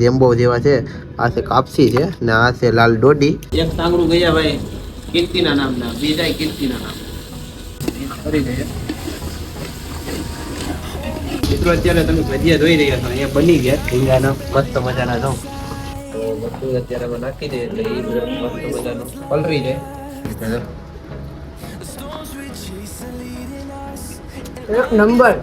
Rambo જેવા છે. આ છે કાપસી છે ને આ છે લાલ ડોડી એક સાંગડું ગયા ભાઈ કીર્તિના નામના. બીજા કીર્તિના નામ. ફરી જઈએ મિત્રો અત્યારે તમે ભજીયા જોઈ રહ્યા છો અહીંયા બની ગયા. રીંગાના મસ્ત મજાના જો તો બધું અત્યારે અમે નાખી દઈએ એટલે એ મસ્ત મજાનો પલરી જાય. નંબર.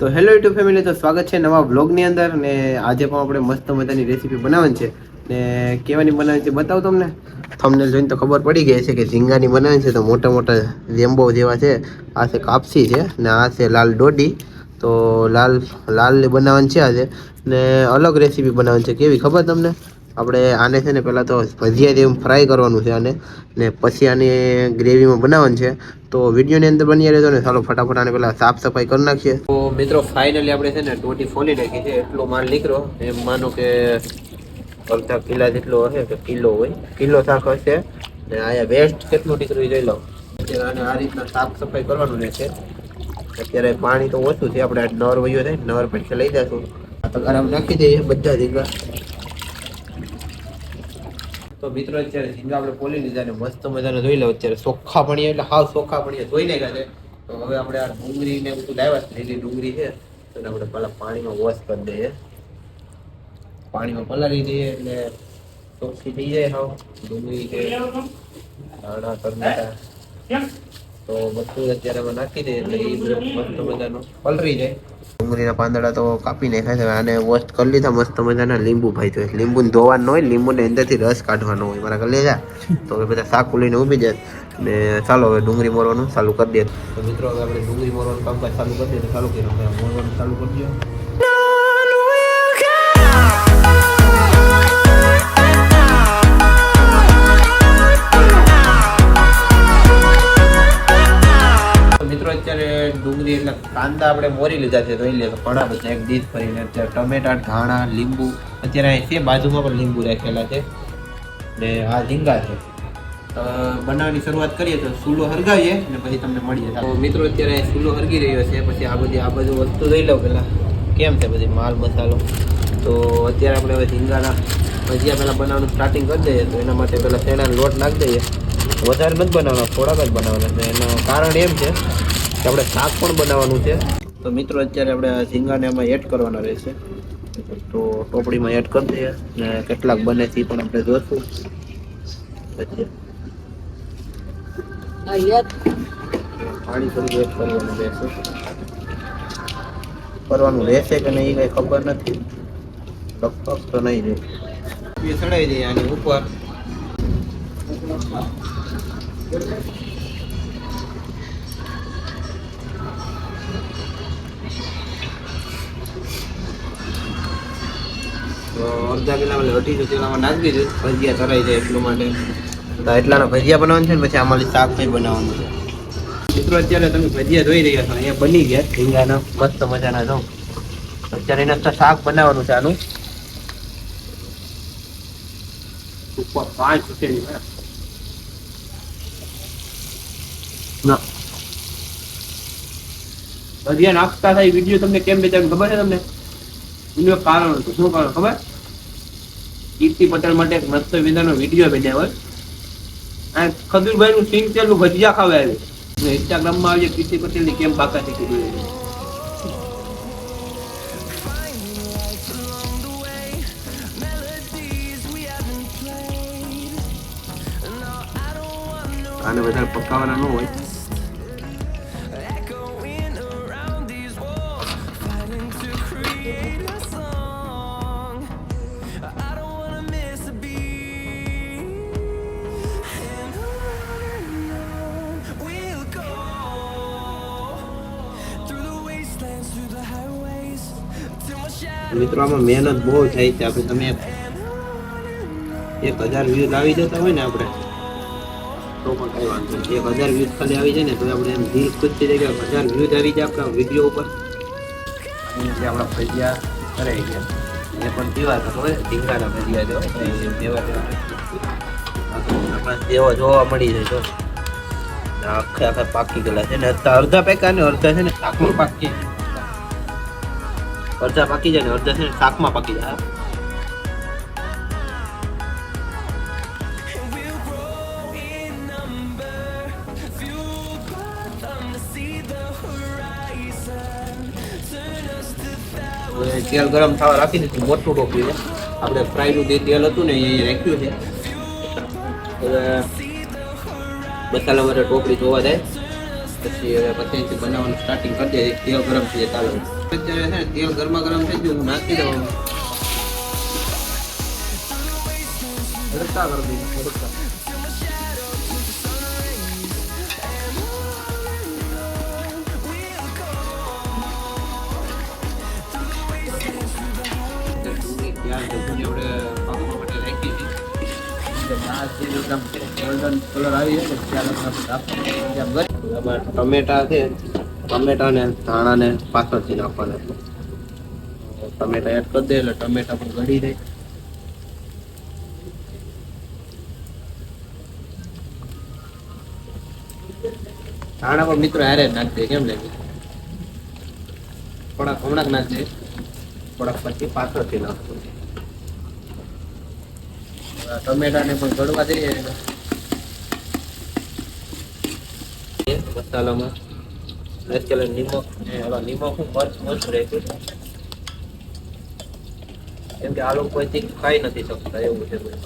તો હેલો યુટ્યુબ ફેમિલી તો સ્વાગત છે નવા બ્લોગની અંદર ને આજે પણ આપણે મસ્ત મજાની રેસીપી બનાવવાની છે. ને કેવાની બનાવવાની છે બતાવું તમને? તમને જોઈને તો ખબર પડી ગઈ છે કે ઝીંગાની બનાવવાની છે, તો મોટા મોટા લેમ્બો જેવા છે. આ છે કાપસી છે ને આ છે લાલ ડોડી તો લાલ લાલ બનાવવાની છે આજે. ને અલગ રેસીપી બનાવવાની છે. કેવી ખબર તમને? આપણે આને છે ને પહેલાં તો ભજીયા જેવું ફ્રાય કરવાનું છે આને. ને પછી આની ગ્રેવીમાં બનાવવાનું છે. તો વિડીયોની અંદર બની રહેજો ને. ચાલો ફટાફટ આને પહેલાં સાફ સફાઈ કરી નાખીએ. તો મિત્રો ફાઇનલી આપણે છે ને ટોટી ફોલી નાખી છે. એટલો માલ નીકળ્યો. એમ માનો કે અડધા કિલા જેટલો હશે કે કિલો હોય. કિલો શાક હશે. ને અહીંયા વેસ્ટ કેટલું નીકળ્યું જોઈ લો. અત્યારે આને આ રીતના સાફ સફાઈ કરવાનું રહેશે અત્યારે પાણી તો ઓછું છે. આપણે નર વયો થાય નર પછી લઈ જશું. આ તો ગરમ નાખી દઈએ બધા ઝીંગા તો મિત્રો અત્યારે ઝીંગા આપણે પોલી લીધા ને મસ્ત મજાને જોઈ લો અત્યારે ચોખ્ખા ભણીએ એટલે હાવ ચોખ્ખા ભણીએ, ધોઈ નાખ્યા તો હવે આપણે આ ડુંગળી ને બધું લાવ્યા છે, લીલી ડુંગળી છે. તો આપણે પહેલાં પાણીમાં વોશ કરી દઈએ. પાણીમાં પલાળી દઈએ એટલે ચોખ્ખી થઈ જાય હાવ. ડુંગળી છે, ધાણા, ટમેટા. તો બધું અત્યારે નાખી દઈએ એટલે એ મસ્ત મજાનું પલરી જાય. ડુંગળીના પાંદડા તો કાપી નાખ્યા છે આને વોશ કરી લીધા મસ્ત મજાના લીંબુ ભાઈ, તો લીંબુને ધોવાનું હોય, લીંબુને અંદરથી રસ કાઢવાનો હોય. મારા ઘરે જા. તો બધા શાક લઈને ઊભી જાય. ને ચાલો હવે ડુંગળી મોરવાનું ચાલુ કરી દે. તો મિત્રો, હવે આપણે ડુંગળી મોરવાનું કામકાજ ચાલુ કરી દઈએ. ચાલુ કર્યું મોરવાનું ચાલુ કરી દો ડુંગળી એટલે કાંદા આપણે મોરી લીધા છે, ધોઈ લે તો ઘણા બધા એક દીધ ભરીને અત્યારે ટમેટા, ધાણા, લીંબુ, અત્યારે અહીં છે બાજુમાં પણ લીંબુ રાખેલા છે. ને આ ઝીંગા છે. બનાવવાની શરૂઆત કરીએ તો સૂલો હરગાવીએ ને પછી તમને મળીએ. તો મિત્રો અત્યારે સૂલો હરગી રહ્યો છે, પછી આ બધી આ બધું વસ્તુ લઈ લઉં પહેલાં. કેમ છે બધી માલ મસાલો? તો અત્યારે આપણે હવે ઝીંગાના ભજીયા પહેલાં બનાવવાનું સ્ટાર્ટિંગ કરી દઈએ તો એના માટે પહેલાં શેણાનો લોટ નાખી દઈએ. વધારે નથી બનાવવાના, થોડાક જ બનાવવાના એનું કારણ એમ છે કે આપણે શાક પણ બનાવવાનું છે. તો મિત્રો અત્યારે આપણે આ ઝીંગાને એમાં એડ કરવાના રહેશે. તો ટોપડીમાં એડ કરી દઈએ ને કેટલાક બને છે એ પણ આપણે જોશું. પછી પાણી થોડું એડ કરવાનું રહેશે. કરવાનું રહેશે કે નહીં કઈ ખબર નથી. લગભગ તો નહીં રહે એ ચડાવી દઈએ આની ઉપર. તો અડધા કિલા એટલે અઢીસો કિલામાં નાખી દીધું ભજીયા તરાઈ જાય એટલું માટે. એટલાના ભજીયા બનાવવાનું છે ને પછી આમાં શાક કંઈ બનાવવાનું છે. મિત્રો, અત્યારે તમે ભજીયા જોઈ રહ્યા છો, અહીંયા બની ગયા. ઝીંગાના મસ્ત મજાના, જો. અત્યારે એને શાક બનાવવાનું છે આનું. ઉપર પાંચ રૂપિયાની ના. ભજીયા નાખતા થાય વીડિયો તમને કેમ બેચારું ખબર છે તમને? એનું એક કારણ હતું શું કારણ ખબર? કીર્તિ પટેલ માટે એક મસ્ત વિધાનો વીડિયો બન્યા હોય. અને ખજુરભાઈ નું સિંગ તેલનું ભજીયા ખાવા આવ્યું. ઇન્સ્ટાગ્રામમાં આવી કીર્તિ પટેલની કેમ બાકા શીખી ગયું આને વધારે પકાવવાના ન હોય. મિત્રો આમાં મહેનત બહુ થાય છે. આપણે તમે એક હજાર વ્યૂઝ આવી જતા હોય ને આપણે તો પણ કઈ વાંધો નહીં. એક હજાર વ્યૂઝ ખાલી આવી જાય ને, તો આપણે એમ દિલ ખુશ થઈ જાય. કે હજાર વ્યૂઝ આવી જાય આપણા વીડિયો ઉપર. જે આપણા ભજીયા કરાઈ ગયા. એ પણ કેવા તો ખબર? ધીંગાના ભજીયા જો. દેવા દેવા જોવા મળી જાય તો. આખે આખા પાકી ગયેલા છે ને, અડધા પેકા ને અડધા છે ને આખું પાકી અડધા પાકી જાય ને અડધા છે શાકમાં પાકી જાય તેલ ગરમ થવા રાખી દીધું, મોટું ટોપી આપણે ફ્રાયનું જે તેલ હતું ને એ રાખ્યું છે. હવે મસાલા માટે ટોપડી જોવા જાય. પછી હવે પછી બનાવવાનું સ્ટાર્ટિંગ કરી દે તેલ ગરમ થઈ જાય ચાલો અત્યારે છે ને તેલ ગરમા ગરમ થઈ ગયું હું નાખી દઉં હડકા કરી દઈશું હડકા ડુંગળી, પ્યાજ બધું આપણે પાકવા માટે રાખી હતી. એટલે આ જે એકદમ ટમેટા છે ટમેટા ને ધાણા ને પાછળથી નાખવાના ટમેટા એડ કરી દે, એટલે ટમેટા પણ ગળી દે ધાણા પણ મિત્રો હારે જ નાખી કેમ લાગે થોડાક હમણાં નાખજે, થોડાક પછી પાછળથી નાખવું ટમેટાને પણ ગળવા દઈએ. મસાલામાં. આજકાલ નિમક ને નિમક હું મરચ મરચ રાખ્યું છે કેમ કે આ કોઈથી ખાઈ નથી શકતા એવું છે કોઈ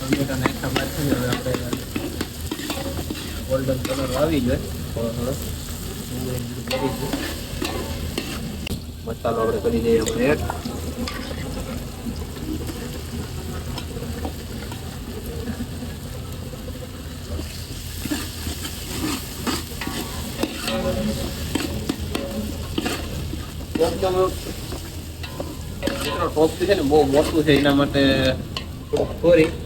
ટમેટા છે ને હવે આપણે ગોલ્ડન કલર આવી જાય થોડો થોડો ડુંગળી કરીશું મસાલો આપણે કરી દઈએ આપણે એડ ટોપ છે ને બહુ મોટું છે એના માટે થોડુંક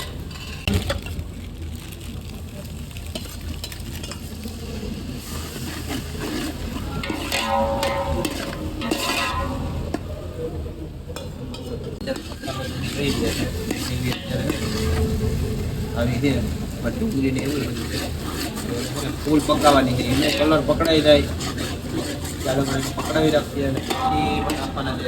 આવી છે એવું બધું ફૂલ પકાવવાની છે એને કલર પકડાઈ જાય ચાલો પકડાવી રાખીએ અને પછી પણ આપવાના છે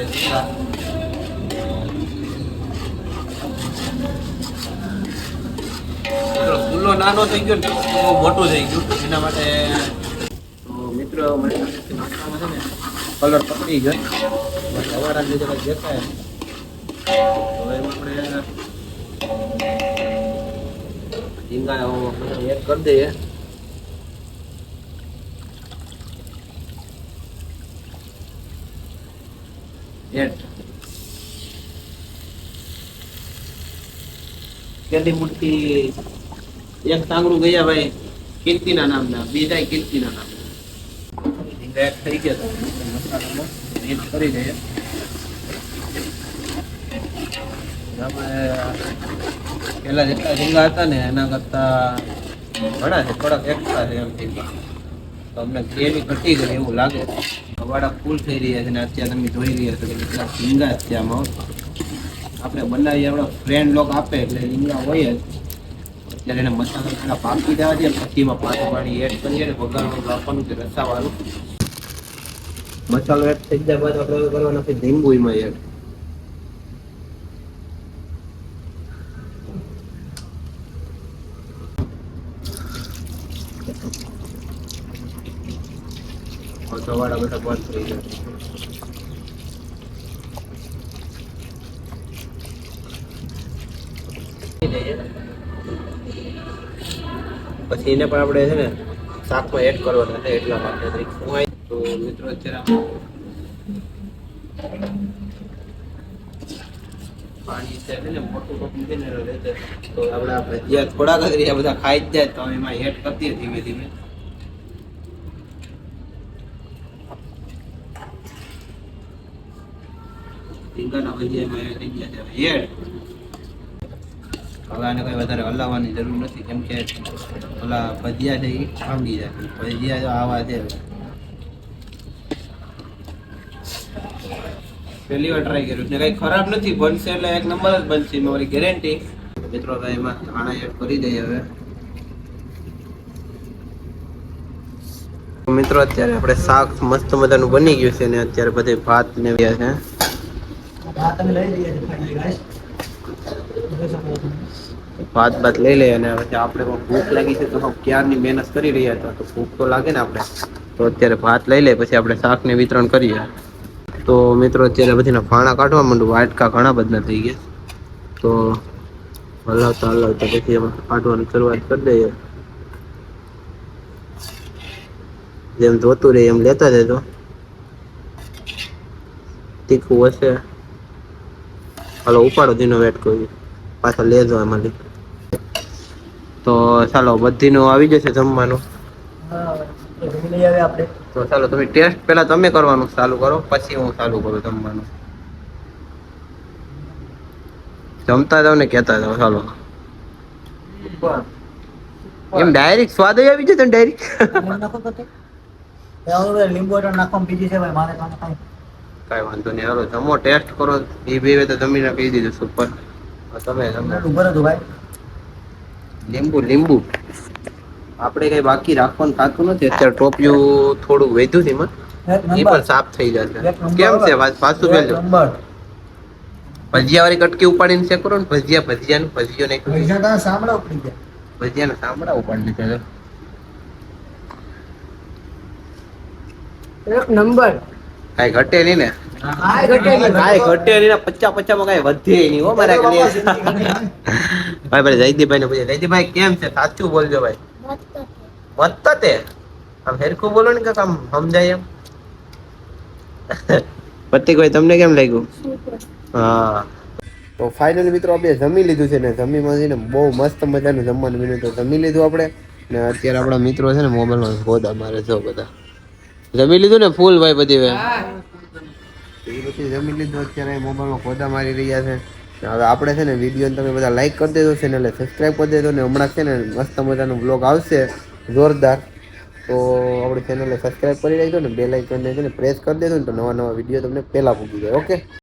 નાનો થઈ ગયો ને મોટું થઈ ગયું એના માટે મિત્રો મને કલર પકડી ગયો દેખાય નહીં. તો એમાં આપણે ઝીંગા એડ કરી દઈએ એડ કેટલી મુઠ્ઠી એક સાંગડું ગયા ભાઈ કીર્તિના નામના બીજા કીર્તિના નામ ઝીંગા એડ થઈ ગયા તો મસાલામાં મિક્સ કરી દઈએ આપણે પેલા જેટલા ઝીંગા હતા ને, એના કરતા ઘણા છે, થોડાક એક્સ્ટ્રા છે એમ ઝીંગા તો અમને ગ્રેવી ઘટી ગઈ એવું લાગે. વાડા ફૂલ થઈ રહ્યા છે ને અત્યારે તમે જોઈ રહ્યા છો કે કેટલા ઝીંગા છે આમાં. આપણે બનાવીએ આપણા ફ્રેન્ડ લોક આપે એટલે ઝીંગા હોય જ. અત્યારે એને મસાલા પહેલા પાકી દેવા દે પછીમાં પાછું પાણી એડ કરીએ ને વઘારવાનું આપવાનું છે રસાવાળું. મસાલો એડ થઈ જાય બાદ આપણે કરવાના લીંબુ એમાં એડ સવાડા બધા બંધ થઈ જાય પછી એને પણ આપણે છે ને શાકમાં એડ કરવાના છે એટલા માટે તો મિત્રો અત્યારે પાણી છે ને મોટું કપ છે ને એટલે તો આપણે આપણે જ્યાં થોડાક જ રહ્યા, બધા ખાઈ જ જાય તો એમાં એડ કરતી ધીમે ધીમે. રીંગણના ભજીયા એમાં થઈ ગયા છે એડ હવે આને કઈ વધારે હલાવવાની જરૂર નથી કેમ કે ઓલા ભજીયા છે એ ભાંગી જાય ભજીયા જો આવા છે પહેલી વાર ટ્રાય કર્યું ને કઈ ખરાબ નથી બનશે એટલે એક નંબર જ બનશે મારી ગેરંટી મિત્રો હવે એમાં ધાણા એડ કરી દઈએ હવે મિત્રો અત્યારે આપણે શાક મસ્ત મજાનું બની ગયું છે ને અત્યારે બધે ભાત ને છે ભાત ભાત લઈ લઈએ અને હવે આપણે ભૂખ લાગી છે, તો ક્યારની મહેનત કરી રહ્યા હતા, તો ભૂખ તો લાગે ને આપણે. તો અત્યારે ભાત લઈ લઈએ, પછી આપણે શાકને વિતરણ કરીએ. તો મિત્રો, અત્યારે બધીના ફાણા કાઢવા માંડું વાટકા ઘણા બધા થઈ ગયા. તો હલાવતા હલાવતા પછી એમાં કાઢવાની શરૂઆત કરી દઈએ. જેમ જોતું રહે એમ લેતા જજો. તીખું હશે. હાલો, ઉપાડો દીનો વેટ કરી પાછો લેજો એમાંથી તો ચાલો, બધીનું આવી જશે જમવાનું. તો ચાલો, તમે ટેસ્ટ પહેલા તમે કરવાનું ચાલુ કરો, પછી હું ચાલુ કરું જમવાનું. જમતા જાવ ને કહેતા જાવ ચાલો. એમ ડાયરેક્ટ સ્વાદ આવી જતો ડાયરેક્ટ લીંબુ નાખો બીજી છે ભાઈ, મારે કાંઈ કાંઈ. વાંધો નહીં. હાલો જમો ટેસ્ટ કરો. એ બે તો જમીને કહી દીધું સુપર તમે ભાઈ? લીંબુ લીંબુ. આપણે કઈ બાકી રાખવાનું થતું નથી. અત્યારે ટોપિયું થોડું વધ્યું છે એમાં. એ પણ સાફ થઈ જશે કેમ છે? પાછું પેલું ભજીયા વાળી કટકી ઉપાડીને ચેક કરો ને. ભજીયા ભજીયાનું ભજીયો ને ભજીયા સાંભળો પડી ગયા. સાંભળા ઉપાડી લીધા એક નંબર. કાંઈ ઘટે નહીં ને? કાંઈ ઘટે નહીં. ને, પચ્ચા પચ્ચામાં કાંઈ વધે. ભાઈ ભાઈ ને પૂછે જયદીપભાઈ, કેમ છે? સાચું બોલજો ભાઈ. મસ્ત તે આમ હેરખું બોલો ને આમ સમજાય એમ? પ્રતિકભાઈ તમને કેમ લાગ્યું? હા. તો ફાઇનલી મિત્રો આપણે જમી લીધું છે ને, જમીમાં છે ને બહુ મસ્ત મજાનું જમવાનું બન્યું. તો જમી લીધું આપણે. ને અત્યારે આપણા મિત્રો છે ને મોબાઈલમાં ગોદા મારે જો બધા. જમી લીધું ને? ફૂલ ભાઈ બધી વે પછી જમી લીધું અત્યારે મોબાઈલમાં ખોદા મારી રહ્યા છે. હવે આપણે છે ને વીડિયો તમે બધા લાઈક કરી દેજો ચેનલને સબસ્ક્રાઈબ કરી દેજો ને હમણાં છે ને મસ્ત મજાનું બ્લોગ આવશે. જોરદાર. તો આપણી ચેનલને સબસ્ક્રાઈબ કરી દેજો ને બે લાઇકનને છે ને પ્રેસ કરી દેજો ને તો નવા નવા વીડિયો તમને પહેલાં પૂકી જાય ઓકે